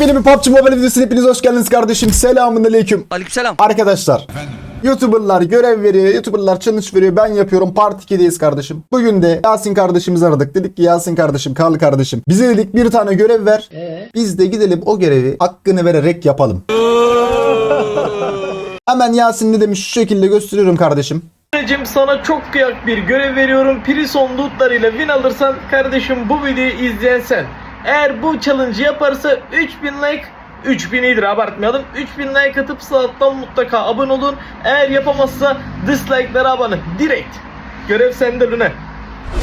Yepyeni bir PUBG Mobile videosuna hepiniz hoş geldiniz kardeşim. Selamun aleyküm. Aleykümselam. Arkadaşlar YouTuber'lar görev veriyor, YouTuber'lar challenge veriyor. Ben yapıyorum. Part 2'deyiz kardeşim. Bugün de Yasin kardeşimizi aradık. Dedik ki Yasin kardeşim, Karlı kardeşim. Bize dedik bir tane görev ver. Biz de gidelim o görevi hakkını vererek yapalım. Hemen Yasin ne demiş şu şekilde gösteriyorum kardeşim. Kardeşim sana çok kıyak bir görev veriyorum. Prison lootlarıyla win alırsan kardeşim bu videoyu izleyen sen. Eğer bu challenge yaparsa 3000 like 3000 iyidir abartmayalım. 3000 like atıp sağlıktan mutlaka abone olun. Eğer yapamazsa dislike'lara abone. Direkt. Görev sende Luna.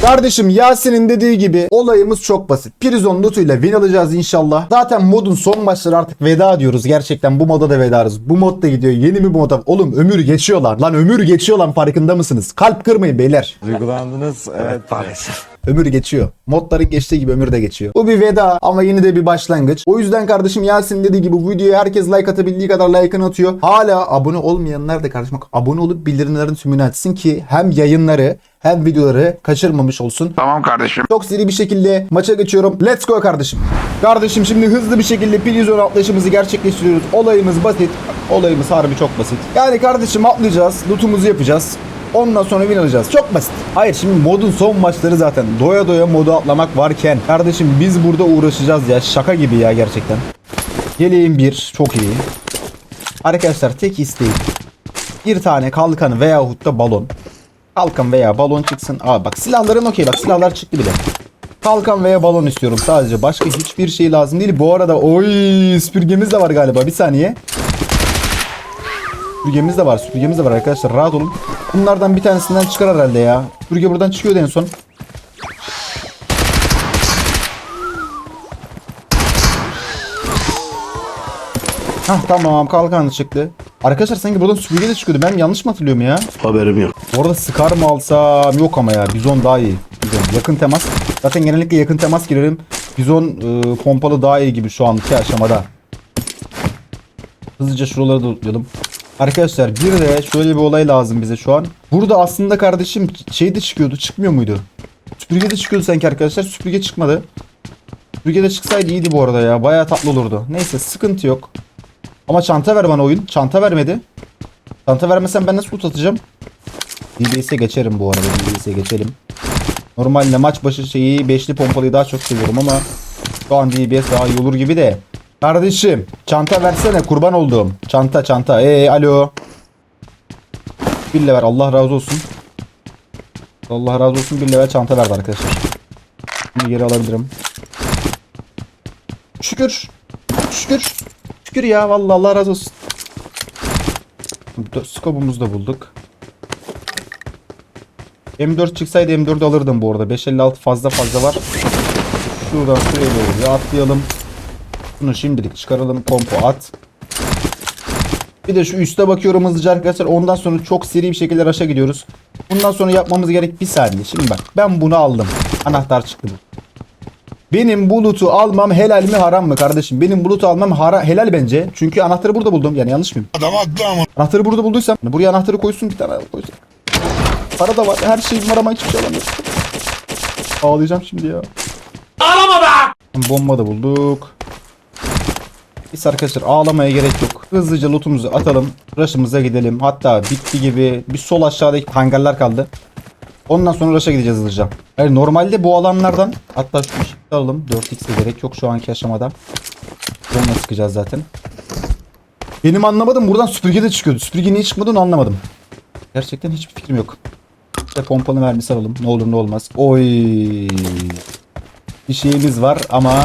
Kardeşim Yasin'in dediği gibi olayımız çok basit. Prison lootuyla win alacağız inşallah. Zaten modun son maçları artık veda diyoruz. Gerçekten bu moda da vedarız. Bu mod da gidiyor. Yeni bir moda. Oğlum ömür geçiyor lan. Lan ömür geçiyor lan farkında mısınız? Kalp kırmayın beyler. Duygulandınız. Evet maalesef. Ömür geçiyor. Modların geçtiği gibi ömür de geçiyor. Bu bir veda ama yeni de bir başlangıç. O yüzden kardeşim Yasin dediği gibi bu videoya herkes like atabildiği kadar like'ını atıyor. Hala abone olmayanlar da kardeşim bak abone olup bildirimlerin tümünü açsın ki hem yayınları hem videoları kaçırmamış olsun. Tamam kardeşim. Çok seri bir şekilde maça geçiyorum. Let's go kardeşim. Kardeşim şimdi hızlı bir şekilde Pillizon atlayışımızı gerçekleştiriyoruz. Olayımız basit. Olayımız harbi çok basit. Yani kardeşim atlayacağız. Lootumuzu yapacağız. Ondan sonra win alacağız. Çok basit. Hayır şimdi modun son maçları zaten. Doya doya modu atlamak varken. Kardeşim biz burada uğraşacağız ya. Şaka gibi ya gerçekten. Yeleğim bir. Çok iyi. Arkadaşlar tek isteğim. Bir tane kalkan veyahut da balon. Kalkan veya balon çıksın. Aa bak silahların okey bak silahlar çıktı bile. Kalkan veya balon istiyorum sadece. Başka hiçbir şey lazım değil. Bu arada oy süpürgemiz de var galiba. Bir saniye. Süpürgemiz de var. Süpürgemiz de var arkadaşlar. Rahat olun. Bunlardan bir tanesinden çıkar herhalde ya. Süpürge buradan çıkıyordu en son. Hah tamam kalkan çıktı. Arkadaşlar sanki buradan süpürge de çıkıyordu. Ben yanlış mı hatırlıyorum ya? Haberim yok. Bu arada Scar mı alsam? Yok ama ya. Bizon daha iyi. Bizon. Yakın temas. Zaten genellikle yakın temas girerim. Bizon e, pompalı daha iyi gibi şu anki aşamada. Hızlıca şuraları da lootlayalım. Arkadaşlar bir de şöyle bir olay lazım bize şu an. Burada aslında kardeşim şey de çıkıyordu. Çıkmıyor muydu? Süpürge de çıkıyordu sanki arkadaşlar. Süpürge çıkmadı. Süpürge de çıksaydı iyiydi bu arada ya. Bayağı tatlı olurdu. Neyse sıkıntı yok. Ama çanta ver bana oyun. Çanta vermedi. Çanta vermesen ben nasıl atacağım? DBS'e geçerim bu arada. DBS'e geçelim. Normalde maç başı şeyi beşli pompalıyı daha çok seviyorum ama şu an DBS daha iyi olur gibi de. Kardeşim çanta versene kurban olduğum. Çanta çanta. Ee alo. Bir lever Allah razı olsun. Allah razı olsun bir lever çanta verdi arkadaşlar. Şimdi geri alabilirim. Şükür. Şükür. Şükür ya vallahi Allah razı olsun. Skobumuzu da bulduk. M4 çıksaydı M4 alırdım bu arada. 556 fazla fazla var. Şuradan şuraya doğru atlayalım. Bunu şimdilik çıkaralım. Kompo at. Bir de şu üste bakıyorum hızlıca arkadaşlar. Ondan sonra çok seri bir şekilde raşa gidiyoruz. Bundan sonra yapmamız gerek bir saniye. Şimdi bak ben bunu aldım. Anahtar çıktı. Benim bulutu almam helal mi haram mı kardeşim? Benim bulutu almam hara helal bence. Çünkü anahtarı burada buldum. Yani yanlış mıyım? Adam haklı ama. Anahtarı burada bulduysam hani buraya anahtarı koysun bir tane koysun. Para da var. Her şeyim var ama hiçbir şey alamıyorum. Ağlayacağım şimdi ya. Ağlama be! Bomba da bulduk. Biz arkadaşlar ağlamaya gerek yok. Hızlıca lootumuzu atalım. Rush'ımıza gidelim. Hatta bitti gibi bir sol aşağıdaki hangarlar kaldı. Ondan sonra rush'a gideceğiz hızlıca. Yani normalde bu alanlardan hatta şu ışıkları alalım. 4x'e gerek yok şu anki aşamada. Onunla sıkacağız zaten. Benim anlamadım buradan süpürge de çıkıyordu. Süpürge niye çıkmadı onu anlamadım. Gerçekten hiçbir fikrim yok. İşte pompalı mermisi alalım. Ne olur ne olmaz. Oy. Bir şeyimiz var ama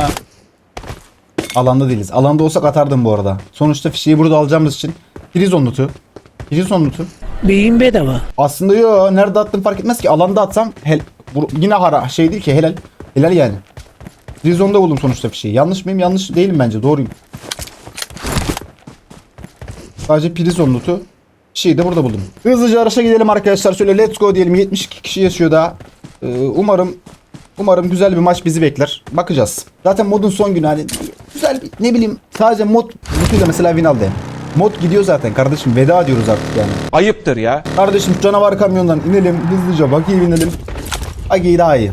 alanda değiliz. Alanda olsak atardım bu arada. Sonuçta fişeği burada alacağımız için. Prizon lootu. Prizon lootu. Beyin bedava. Aslında yo nerede attım fark etmez ki. Alanda atsam hel, yine hara şey değil ki helal. Helal yani. Prizonda buldum sonuçta fişeği. Yanlış mıyım? Yanlış değilim bence. Doğruyum. Sadece prizon lootu. Şeyi de burada buldum. Hızlıca araşa gidelim arkadaşlar. Şöyle let's go diyelim. 72 kişi yaşıyor daha. Ee, umarım umarım güzel bir maç bizi bekler. Bakacağız. Zaten modun son günü hani güzel bir ne bileyim sadece mod lootuyla mesela win aldı. Mod gidiyor zaten kardeşim. Veda diyoruz artık yani. Ayıptır ya. Kardeşim canavar kamyondan inelim hızlıca Baki'ye binelim. Baki'yi daha iyi.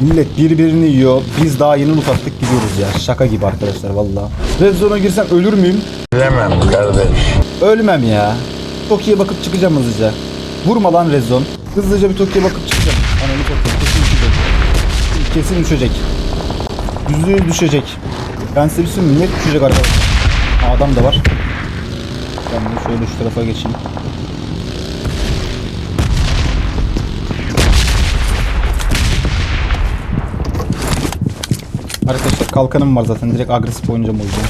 Millet birbirini yiyor. Biz daha yeni loot attık gidiyoruz ya. Şaka gibi arkadaşlar valla. Red zone'a girsem ölür müyüm? Bilemem kardeş. Ölmem ya. Toki'ye bakıp çıkacağım hızlıca. Vurma lan Red zone. Hızlıca bir Toki'ye bakıp çıkacağım. Ananı satayım. Kesin düşecek. Kesin düşecek. Yüzde yüz düşecek. Ben size bir şey söyleyeyim millet düşecek arkadaşlar. Adam da var. Ben de şöyle şu tarafa geçeyim. Arkadaşlar kalkanım var zaten. Direkt agresif oynayacağım o yüzden.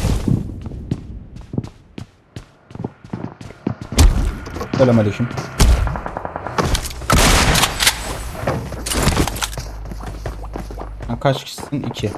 Selam aleyküm. Kaç kişisin? 2.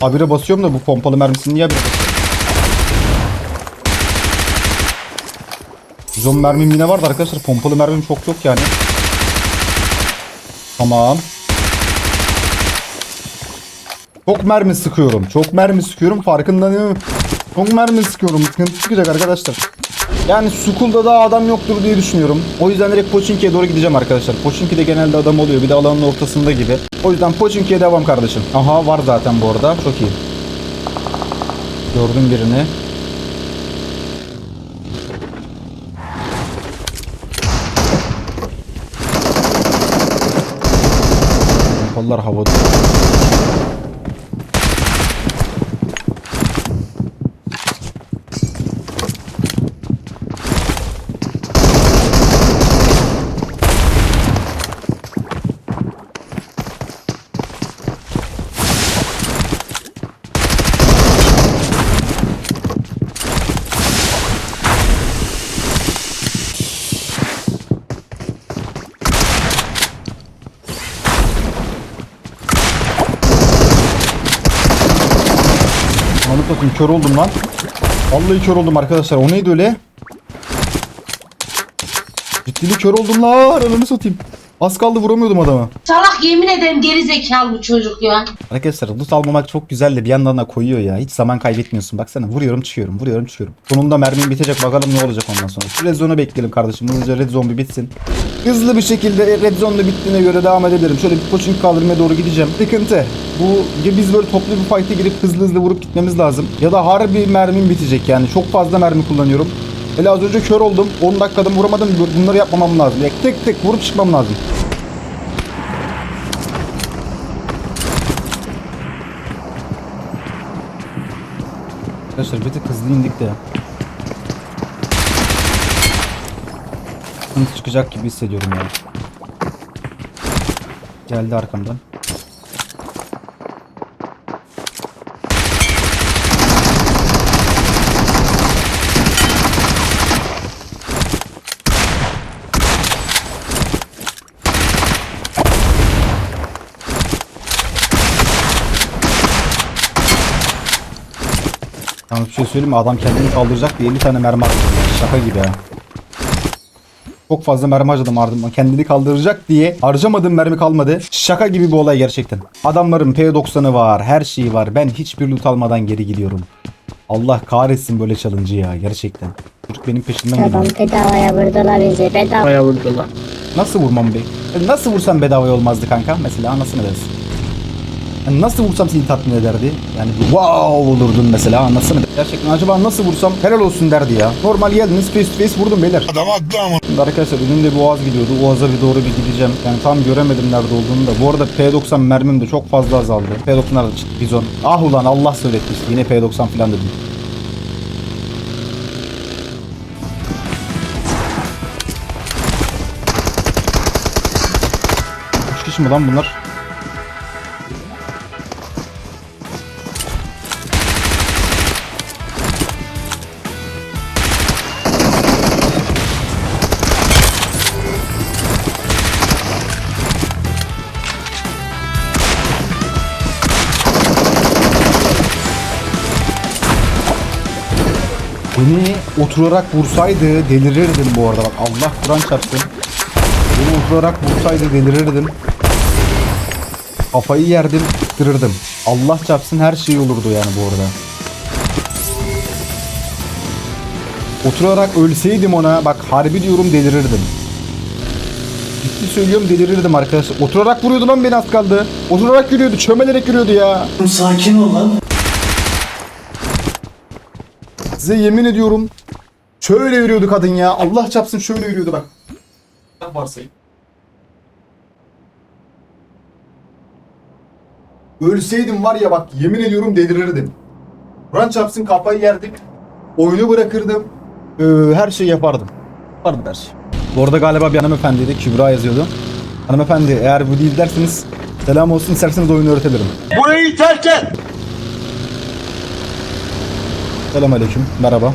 habire basıyorum da bu pompalı mermisini niye basıyorum? Zon mermim yine vardı arkadaşlar. Pompalı mermim çok yok yani. Tamam. Çok mermi sıkıyorum. Çok mermi sıkıyorum. Farkında değil mi? Çok mermi sıkıyorum. Sıkıntı çıkacak arkadaşlar. Yani Sukul'da da adam yoktur diye düşünüyorum. O yüzden direkt Pochinki'ye doğru gideceğim arkadaşlar. Pochinki'de genelde adam oluyor. Bir de alanın ortasında gibi. O yüzden Pochinki'ye devam kardeşim. Aha var zaten bu arada. Çok iyi. Gördüm birini. Kollar havada. Anı satayım kör oldum lan. Vallahi kör oldum arkadaşlar. O neydi öyle? Ciddili kör oldum lan. Ananı satayım. Az kaldı vuramıyordum adamı. Salak yemin ederim geri zekalı bu çocuk ya. Arkadaşlar loot almamak çok güzel de bir yandan da koyuyor ya. Hiç zaman kaybetmiyorsun. Baksana vuruyorum çıkıyorum vuruyorum çıkıyorum. Sonunda mermim bitecek bakalım ne olacak ondan sonra. Şu red zone'u bekleyelim kardeşim. Hızlıca red zone bir bitsin. Hızlı bir şekilde red zone'da bittiğine göre devam edebilirim. Şöyle bir poçink kaldırmaya doğru gideceğim. Sıkıntı. Bu biz böyle toplu bir fight'e girip hızlı hızlı vurup gitmemiz lazım. Ya da harbi mermim bitecek yani. Çok fazla mermi kullanıyorum. Hele az önce kör oldum. 10 dakikada vuramadım. Bunları yapmamam lazım. Ya tek tek vurup çıkmam lazım. Arkadaşlar bir tık hızlı indik de. Sıkıntı çıkacak gibi hissediyorum ya. Geldi arkamdan. Yalnız bir şey söyleyeyim mi? Adam kendini kaldıracak diye 50 tane mermi harcadı. Şaka gibi ya. Çok fazla mermi harcadım ardından. Kendini kaldıracak diye harcamadığım mermi kalmadı. Şaka gibi bir olay gerçekten. Adamların P90'ı var, her şeyi var. Ben hiçbir loot almadan geri gidiyorum. Allah kahretsin böyle challenge'ı ya gerçekten. Çocuk benim peşimden Adam geliyor. bedavaya vurdular bizi bedava. Nasıl vurmam be? Nasıl vursam bedava olmazdı kanka? Mesela anlasana dersin. Yani nasıl vursam seni tatmin ederdi? Yani bir wow olurdun mesela anlasana. Gerçekten acaba nasıl vursam helal olsun derdi ya. Normal geldiniz face to face vurdum beyler. Adam haklı ama. Şimdi arkadaşlar önümde Boğaz gidiyordu. Boğaz'a bir doğru bir gideceğim. Yani tam göremedim nerede olduğunu da. Bu arada P90 mermim de çok fazla azaldı. P90'lar da çıktı bizon. Ah ulan Allah söyletmişti. Yine P90 falan dedim. Üç kişi mi lan bunlar? Oturarak vursaydı delirirdim bu arada. Bak Allah Kur'an çarpsın. Beni oturarak vursaydı delirirdim. Kafayı yerdim, kırırdım. Allah çarpsın her şey olurdu yani bu arada. Oturarak ölseydim ona bak harbi diyorum delirirdim. Ciddi söylüyorum delirirdim arkadaşlar. Oturarak vuruyordu lan beni az kaldı. Oturarak yürüyordu, çömelerek yürüyordu ya. Sakin ol lan. Size yemin ediyorum şöyle yürüyordu kadın ya. Allah çapsın şöyle yürüyordu bak. Varsayın. Ölseydim var ya bak yemin ediyorum delirirdim. Kur'an çapsın kafayı yerdim. Oyunu bırakırdım. Ee, her şeyi yapardım. Yapardım her şey. Bu arada galiba bir hanımefendiydi. Kübra yazıyordu. Hanımefendi eğer bu değil derseniz selam olsun isterseniz oyunu öğretebilirim. Burayı terk et. Selam aleyküm. Merhaba.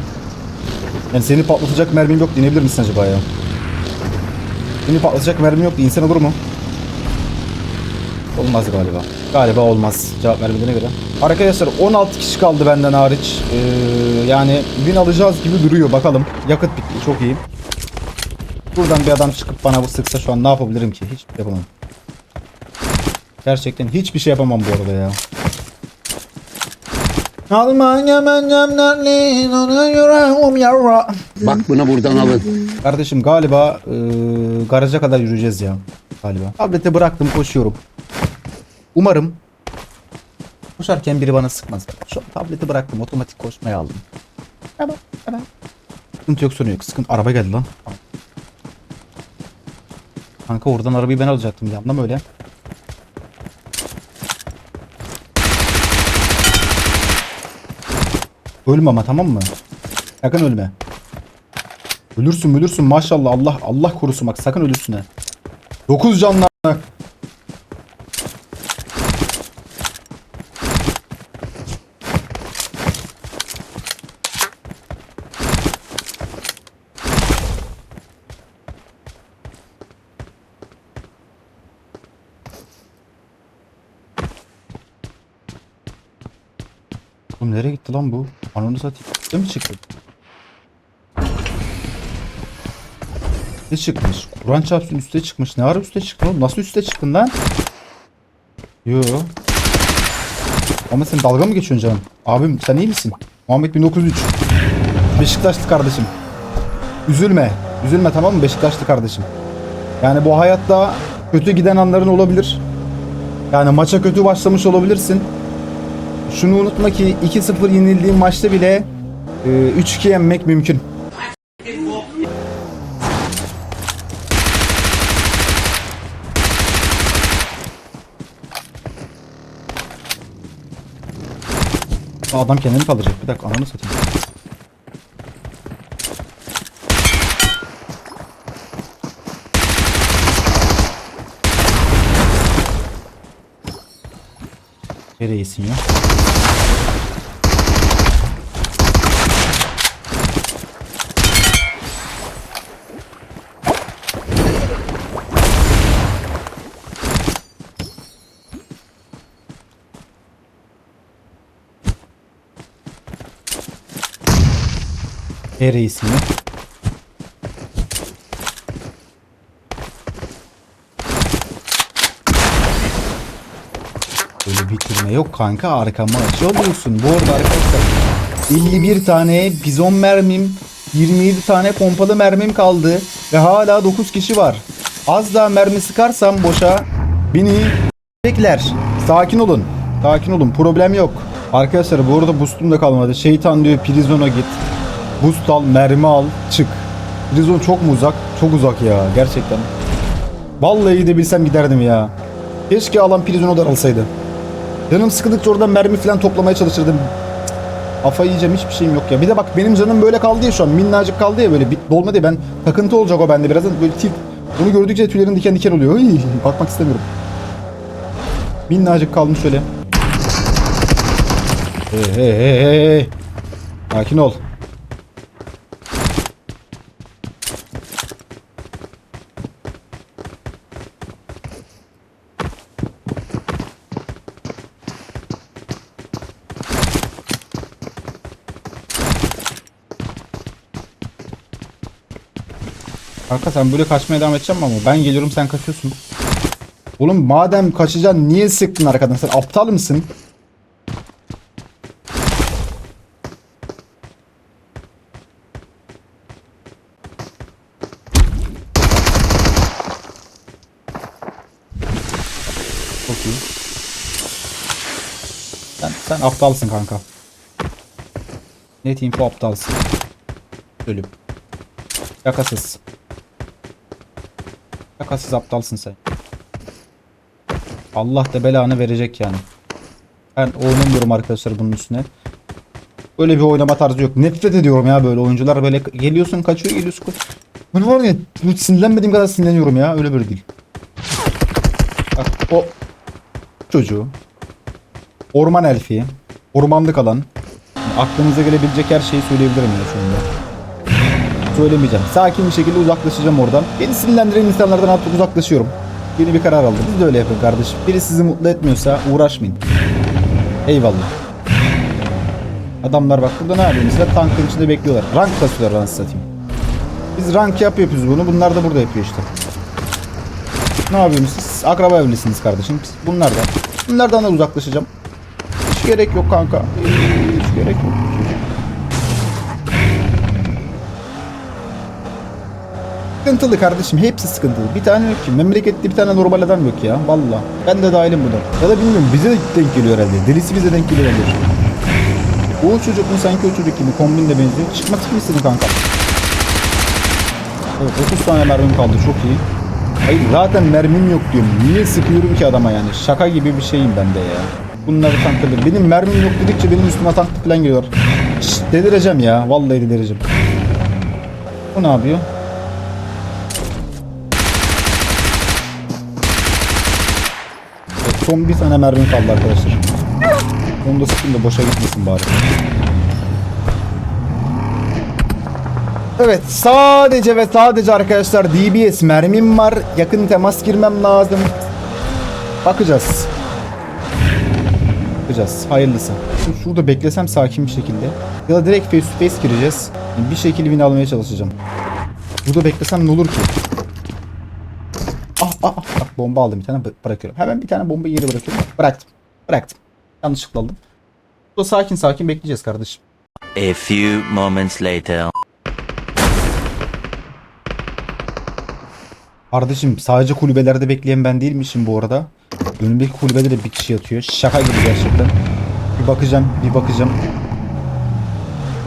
Yani seni patlatacak mermim yok diyebilir misin acaba ya? Seni patlatacak mermim yok diye insan olur mu? Olmaz galiba. Galiba olmaz. Cevap vermediğine göre. Arkadaşlar 16 kişi kaldı benden hariç. Ee, yani win alacağız gibi duruyor. Bakalım. Yakıt bitti. Çok iyi. Buradan bir adam çıkıp bana bu sıksa şu an ne yapabilirim ki? Hiçbir şey yapamam. Gerçekten hiçbir şey yapamam bu arada ya. Almanya menyemlerli ona yüreğim yara. Bak bunu buradan alın. Kardeşim galiba e, garaja kadar yürüyeceğiz ya. Galiba. Tableti bıraktım koşuyorum. Umarım koşarken biri bana sıkmaz. Şu tableti bıraktım otomatik koşmaya aldım. Tamam tamam. Sıkıntı yok sorun yok. Sıkıntı araba geldi lan. Kanka oradan arabayı ben alacaktım yandan öyle. Ölme ama tamam mı? Sakın ölme. Ölürsün ölürsün maşallah Allah Allah korusun bak sakın ölürsün ha. 9 canlı. Nereye gitti lan bu? Ananı satayım. Üste mi çıktı? Üste çıkmış. Kur'an çarpsın üste çıkmış. Ne ara üste çıktın oğlum? Nasıl üste çıktın lan? Yo. Ama sen dalga mı geçiyorsun canım? Abim sen iyi misin? Muhammed 1903. Beşiktaşlı kardeşim. Üzülme. Üzülme tamam mı Beşiktaşlı kardeşim? Yani bu hayatta kötü giden anların olabilir. Yani maça kötü başlamış olabilirsin. Şunu unutma ki 2-0 yenildiğin maçta bile e, 3-2 yenmek mümkün. Adam kendini kaldıracak. Bir dakika ananı satayım. Nereyesin ya? E reisim ya. Böyle bitirme yok kanka arkama açıyorsun. Bu arada arkadaşlar 51 tane bizon mermim 27 tane pompalı mermim kaldı ve hala 9 kişi var. Az daha mermi sıkarsam boşa beni bekler. Sakin olun. Sakin olun. Problem yok. Arkadaşlar bu arada boostum da kalmadı. Şeytan diyor prizona git. Boost al, mermi al, çık. Prizon çok mu uzak? Çok uzak ya gerçekten. Vallahi de bilsem giderdim ya. Keşke alan prizona daralsaydı. Canım sıkıldıkça oradan mermi falan toplamaya çalışırdım. Kafayı yiyeceğim hiçbir şeyim yok ya. Bir de bak benim canım böyle kaldı ya şu an. Minnacık kaldı ya böyle. Bir, dolma diye ben takıntı olacak o bende birazdan. Böyle tip. Bunu gördükçe tüylerim diken diken oluyor. Hıy, bakmak istemiyorum. Minnacık kalmış şöyle. Hey hey hey hey hey. Sakin ol. Kanka sen böyle kaçmaya devam edeceksin mi ama ben geliyorum sen kaçıyorsun. Oğlum madem kaçacaksın niye sıktın arkadan sen aptal mısın? Çok iyi. Sen, sen aptalsın kanka. Net info aptalsın. Ölüm. Şakasız. Şakasız aptalsın sen. Allah da belanı verecek yani. Ben oynamıyorum arkadaşlar bunun üstüne. Böyle bir oynama tarzı yok. Nefret ediyorum ya böyle oyuncular böyle geliyorsun kaçıyor geliyorsun. Ben var ya sinirlenmediğim kadar sinirleniyorum ya öyle böyle değil. Bak o çocuğu orman elfi ormanlık alan aklınıza gelebilecek her şeyi söyleyebilirim ya şu anda. Söylemeyeceğim. Sakin bir şekilde uzaklaşacağım oradan. Beni sinirlendiren insanlardan artık uzaklaşıyorum. Yeni bir karar aldım. Siz de öyle yapın kardeşim. Biri sizi mutlu etmiyorsa uğraşmayın. Eyvallah. Adamlar bak burada ne yapıyor? Mesela tankın içinde bekliyorlar. Rank kasıyorlar lan satayım. Biz rank yap yapıyoruz bunu. Bunlar da burada yapıyor işte. Ne yapıyorsunuz siz? Akraba evlisiniz kardeşim. Biz bunlardan. Bunlardan da uzaklaşacağım. Hiç gerek yok kanka. Hiç gerek yok. Sıkıntılı kardeşim. Hepsi sıkıntılı. Bir tane yok ki. Memlekette bir tane normal adam yok ya. Valla. Ben de dahilim buna. Ya da bilmiyorum. Bize de denk geliyor herhalde. Delisi bize denk geliyor herhalde. O çocuk mu sanki o çocuk gibi kombin de benziyor. Çıkmak istedin kanka? Evet 30 tane mermim kaldı çok iyi. Hayır zaten mermim yok diyorum. Niye sıkıyorum ki adama yani? Şaka gibi bir şeyim ben de ya. Bunları tankladım. Benim mermim yok dedikçe benim üstüme tank falan geliyor. Şşt, delireceğim ya. Vallahi delireceğim. Bu ne yapıyor? Son bir tane mermim kaldı arkadaşlar. Onu da sıkayım da boşa gitmesin bari. Evet sadece ve sadece arkadaşlar DBS mermim var. Yakın temas girmem lazım. Bakacağız. Bakacağız. Hayırlısı. Şimdi şurada beklesem sakin bir şekilde. Ya da direkt face to face gireceğiz. Bir şekilde win almaya çalışacağım. Burada beklesem ne olur ki? Ah ah ah. Bak bomba aldım bir tane bı- bırakıyorum. Hemen bir tane bomba yeri bırakıyorum. Bıraktım. Bıraktım. Yanlışlıkla aldım. Burada sakin sakin bekleyeceğiz kardeşim. A few moments later. Kardeşim sadece kulübelerde bekleyen ben değilmişim bu arada. Önümdeki kulübede de bir kişi yatıyor. Şaka gibi gerçekten. Bir bakacağım, bir bakacağım.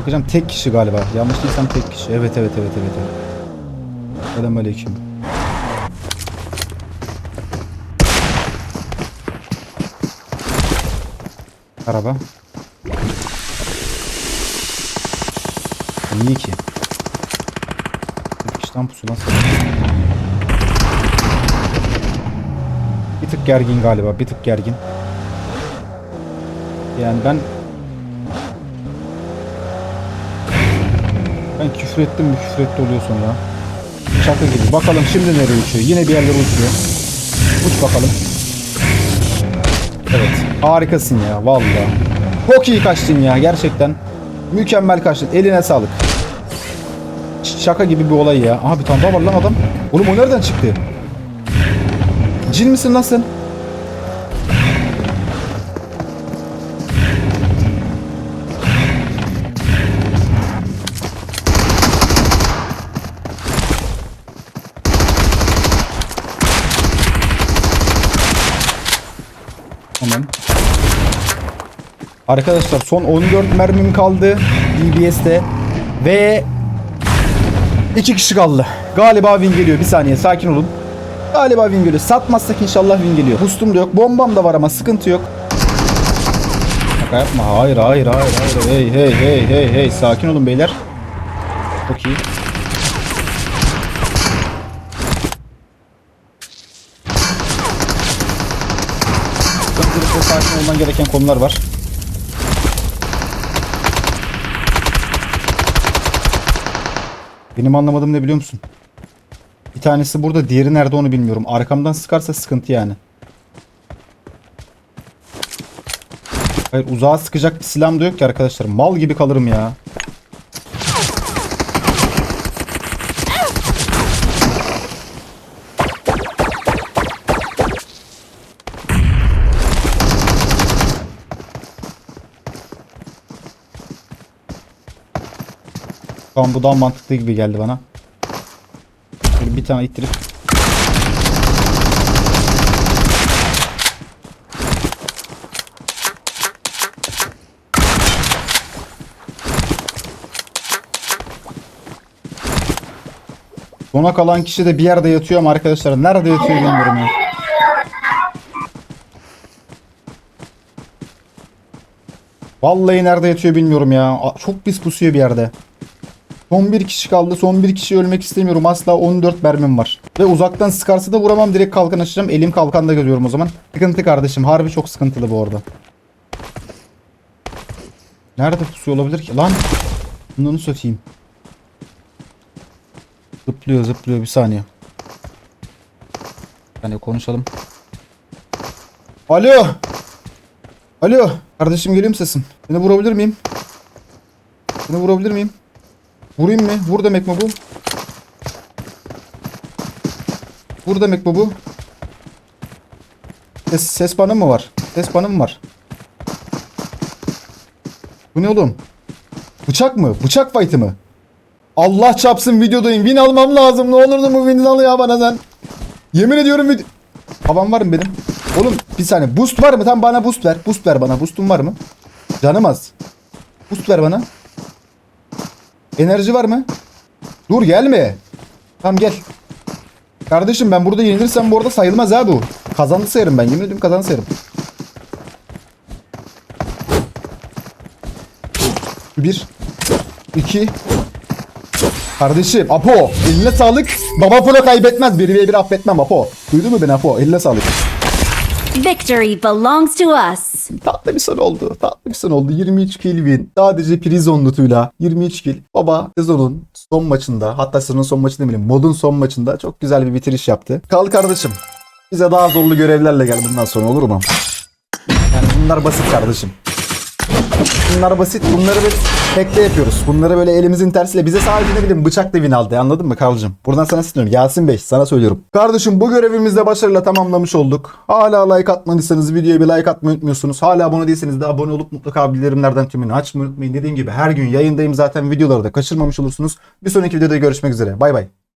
Bakacağım tek kişi galiba. Yanlış değilsem tek kişi. Evet evet evet evet. evet. Selamünaleyküm. Araba. Niye ki? Pusulan sanırım. Bir tık gergin galiba. Bir tık gergin. Yani ben ben küfür ettim mi küfür etti oluyor sonra. Şaka gibi. Bakalım şimdi nereye uçuyor. Yine bir yerlere uçuyor. Uç bakalım. Evet. Harikasın ya. Vallahi. Çok iyi kaçtın ya. Gerçekten. Mükemmel kaçtın. Eline sağlık. Şaka gibi bir olay ya. Aha bir tane daha var lan adam. Oğlum o nereden çıktı? Cin misin lan? Arkadaşlar son 14 mermim kaldı DBS'te ve iki kişi kaldı. Galiba win geliyor. Bir saniye sakin olun. Galiba win geliyor. Satmazsak inşallah win geliyor. Boostum da yok. Bombam da var ama sıkıntı yok. Şaka yapma. Hayır hayır hayır hayır. Hey hey hey hey hey. Sakin olun beyler. Çok iyi. Öncelikle sakin olman gereken konular var. Benim anlamadığım ne biliyor musun? Bir tanesi burada, diğeri nerede onu bilmiyorum. Arkamdan sıkarsa sıkıntı yani. Hayır uzağa sıkacak bir silahım da yok ki arkadaşlar. Mal gibi kalırım ya. Şu an bu daha mantıklı gibi geldi bana. Şöyle bir tane ittirip. Sona kalan kişi de bir yerde yatıyor ama arkadaşlar nerede yatıyor bilmiyorum ya. Vallahi nerede yatıyor bilmiyorum ya. Çok pis pusuyor bir yerde. Son bir kişi kaldı. Son bir kişi ölmek istemiyorum. Asla 14 mermim var. Ve uzaktan sıkarsa da vuramam. Direkt kalkan açacağım. Elim kalkanda görüyorum o zaman. Sıkıntı kardeşim. Harbi çok sıkıntılı bu arada. Nerede pusuyor olabilir ki? Lan. Bunu satayım. Zıplıyor zıplıyor bir saniye. Yani konuşalım. Alo. Alo. Kardeşim geliyor mu sesim? Seni vurabilir miyim? Seni vurabilir miyim? Vurayım mı? Vur demek mi bu? Vur demek mi bu? Ses, ses banı mı var? Ses banı mı var? Bu ne oğlum? Bıçak mı? Bıçak fight'ı mı? Allah çapsın videodayım. Win almam lazım. Ne olurdu bu win al ya bana sen. Yemin ediyorum video... Havam var mı benim? Oğlum bir saniye. Boost var mı? Tam bana boost ver. Boost ver bana. Boost'um var mı? Canım az. Boost ver bana. Enerji var mı? Dur gelme. Tamam gel. Kardeşim ben burada yenilirsem bu arada sayılmaz ha bu. Kazandı sayarım ben. Yemin ediyorum kazandı sayarım. Bir. iki. Kardeşim Apo eline sağlık. Baba pro kaybetmez. 1 ve 1 affetmem Apo. Duydun mu beni Apo? Eline sağlık. Victory belongs to us. Tatlı bir son oldu. Tatlı bir son oldu. 23 kill win. Sadece prizon lootuyla 23 kill. Baba sezonun son maçında hatta sezonun son maçı demeyelim. Modun son maçında çok güzel bir bitiriş yaptı. Kal kardeşim. Bize daha zorlu görevlerle gel bundan sonra olur mu? Yani bunlar basit kardeşim. Bunlar basit. Bunları biz tekte yapıyoruz. Bunları böyle elimizin tersiyle bize sadece ne bileyim bıçakla win aldı. Anladın mı Karl'cığım? Buradan sana istiyorum. Yasin Bey sana söylüyorum. Kardeşim bu görevimizi de başarıyla tamamlamış olduk. Hala like atmadıysanız videoya bir like atmayı unutmuyorsunuz. Hala abone değilseniz de abone olup mutlaka bildirimlerden tümünü açmayı unutmayın. Dediğim gibi her gün yayındayım zaten videoları da kaçırmamış olursunuz. Bir sonraki videoda görüşmek üzere. Bay bay.